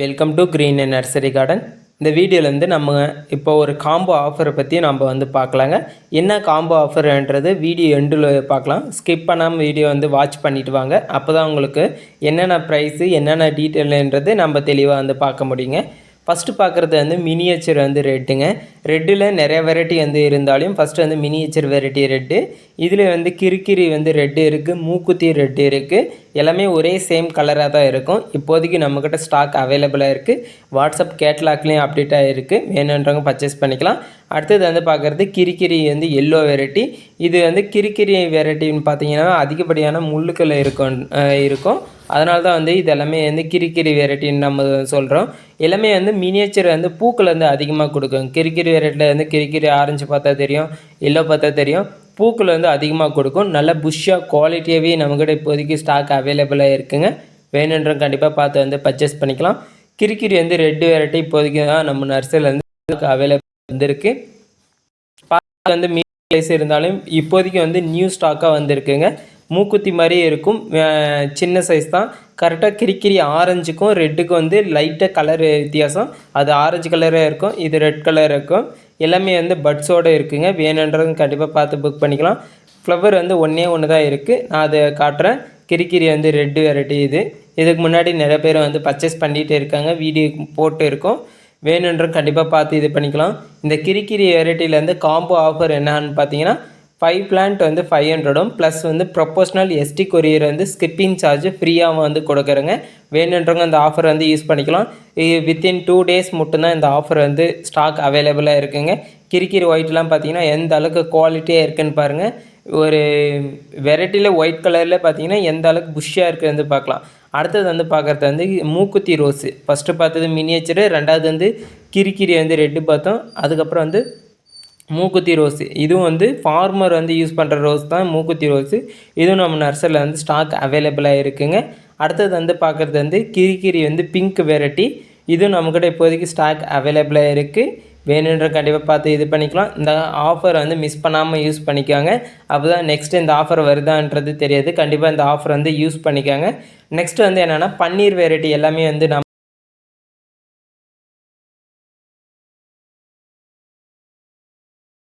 Welcome to green nursery garden இந்த வீடியோலேருந்து நம்ம இப்போ ஒரு காம்போ ஆஃபரை பற்றி நம்ம வந்து பார்க்கலாங்க. என்ன காம்போ ஆஃபர்ன்றது வீடியோ எண்டில் பார்க்கலாம். ஸ்கிப் பண்ணாமல் வீடியோ வந்து வாட்ச் பண்ணிட்டு வாங்க. அப்போ தான் உங்களுக்கு என்னென்ன ப்ரைஸு என்னென்ன டீட்டெயில்ன்றது நம்ம தெளிவாக வந்து பார்க்க முடியுங்க. ஃபஸ்ட்டு பார்க்குறது வந்து மினியேச்சர் வந்து ரேட்டுங்க ரெட்டில் நிறைய வெரைட்டி வந்து இருந்தாலும் ஃபஸ்ட்டு வந்து மினியேச்சர் வெரைட்டி ரெட்டு. இதில் வந்து கிரிக்கிரி வந்து ரெட்டு இருக்குது மூக்குத்தி ரெட்டு இருக்குது எல்லாமே ஒரே சேம் கலராக தான் இருக்கும். இப்போதைக்கு நம்மக்கிட்ட ஸ்டாக் அவைலபிளாக இருக்குது வாட்ஸ்அப் கேட்லாக்லேயும் அப்டேட்டாக இருக்குது வேணுன்றவங்க பர்ச்சேஸ் பண்ணிக்கலாம். அடுத்தது வந்து பார்க்குறது கிரிக்கிரி வந்து எல்லோ வெரைட்டி இது வந்து கிரிக்கிரி வெரைட்டின்னு பார்த்தீங்கன்னா அதிகப்படியான முள்ளுக்கள் இருக்கும் இருக்கும். அதனால தான் வந்து இது எல்லாமே வந்து கிரிக்கிரி வெரைட்டின்னு நம்ம சொல்கிறோம் எல்லாமே வந்து மினியேச்சர் வந்து பூக்கள் வந்து அதிகமாக கொடுக்கும். கிரிக்கிரி வெரைட்டியில் வந்து கிரிக்கிரி ஆரஞ்சு பார்த்தா தெரியும் எல்லோ பார்த்தா தெரியும். பூக்கள் வந்து அதிகமாக கொடுக்கும். நல்ல புஷ்ஷாக குவாலிட்டியாகவே நம்மக்கிட்ட இப்போதைக்கு ஸ்டாக் அவைலபிளாக இருக்குங்க. வேணுன்ற கண்டிப்பாக பார்த்து வந்து பர்ச்சேஸ் பண்ணிக்கலாம். கிரிக்கிரி வந்து ரெட் வெரைட்டி இப்போதைக்கு தான் நம்ம நர்சரியில் வந்து அவைலபிள் வந்திருக்கு. பார்க்க வந்து மீன்ஸ் இருந்தாலும் இப்போதைக்கு வந்து நியூ ஸ்டாக்காக வந்திருக்குங்க. மூக்குத்தி மாதிரியே இருக்கும். சின்ன சைஸ் தான். கரெக்டாக கிரிக்கிரி ஆரஞ்சுக்கும் ரெட்டுக்கும் வந்து லைட்டாக கலர் வித்தியாசம். அது ஆரஞ்சு கலராக இருக்கும் இது ரெட் கலர் இருக்கும். எல்லாமே வந்து பட்ஸோடு இருக்குங்க. வேணுன்றதும் கண்டிப்பாக பார்த்து புக் பண்ணிக்கலாம். ஃப்ளவர் வந்து ஒன்றே ஒன்று தான் இருக்குது நான் அதை காட்டுறேன். கிரிக்கிரி வந்து ரெட்டு வெரைட்டி இது. இதுக்கு முன்னாடி நிறைய பேர் வந்து பர்ச்சேஸ் பண்ணிகிட்டே இருக்காங்க. வீடியோ போட்டு இருக்கோம். வேணுன்ற கண்டிப்பாக பார்த்து இது பண்ணிக்கலாம். இந்த கிரிக்கிரி வந்து காம்போ ஆஃபர் என்னான்னு பார்த்தீங்கன்னா ஃபைவ் பிளான்ட் வந்து ஃபைவ் ஹண்ட்ரடும் ப்ளஸ் வந்து ப்ரொபோஷ்னல் எஸ்டி கொரியர் வந்து ஸ்கிப்பிங் சார்ஜ் ஃப்ரீயாக வந்து கொடுக்குறேங்க. வேணுன்றவங்க அந்த ஆஃபர் வந்து யூஸ் பண்ணிக்கலாம். வித்தின் டூ டேஸ் மட்டும்தான் இந்த ஆஃபர் வந்து ஸ்டாக் அவைலபிளாக இருக்குங்க. கிரிக்கிரி ஒயிட்லாம் பார்த்தீங்கன்னா எந்த அளவுக்கு குவாலிட்டியாக இருக்குன்னு பாருங்கள் ஒரு வெரைட்டியில் ஒயிட் கலரில் பார்த்தீங்கன்னா எந்த அளவுக்கு புஷ்ஷாக இருக்குது வந்து பார்க்கலாம் அடுத்தது வந்து பார்க்குறது வந்து மூக்குத்தி ரோஸு ஃபஸ்ட்டு பார்த்தது மினியேச்சரு ரெண்டாவது வந்து கிரிக்கிரி வந்து ரெட்டு பார்த்தோம். அதுக்கப்புறம் வந்து மூக்குத்தி ரோஸு. இதுவும் வந்து ஃபார்மர் வந்து யூஸ் பண்ணுற ரோஸ் தான் மூக்குத்தி ரோஸு. இதுவும் நம்ம நர்சரியில் வந்து ஸ்டாக் அவைலபிளாக இருக்குங்க. அடுத்தது வந்து பார்க்குறது வந்து கிரிக்கிரி வந்து பிங்க் வெரைட்டி. இதுவும் நம்மக்கிட்ட இப்போதைக்கு ஸ்டாக் அவைலபிளாக இருக்குது வேணுன்ற கண்டிப்பாக பார்த்து இது பண்ணிக்கலாம். இந்த ஆஃபர் வந்து மிஸ் பண்ணாமல் யூஸ் பண்ணிக்கோங்க. அப்போ தான் நெக்ஸ்ட் இந்த ஆஃபர் வருதான்றது தெரியாது. கண்டிப்பாக இந்த ஆஃபர் வந்து யூஸ் பண்ணிக்கோங்க. நெக்ஸ்ட் வந்து என்னென்னா பன்னீர் வெரைட்டி எல்லாமே வந்து நம்ம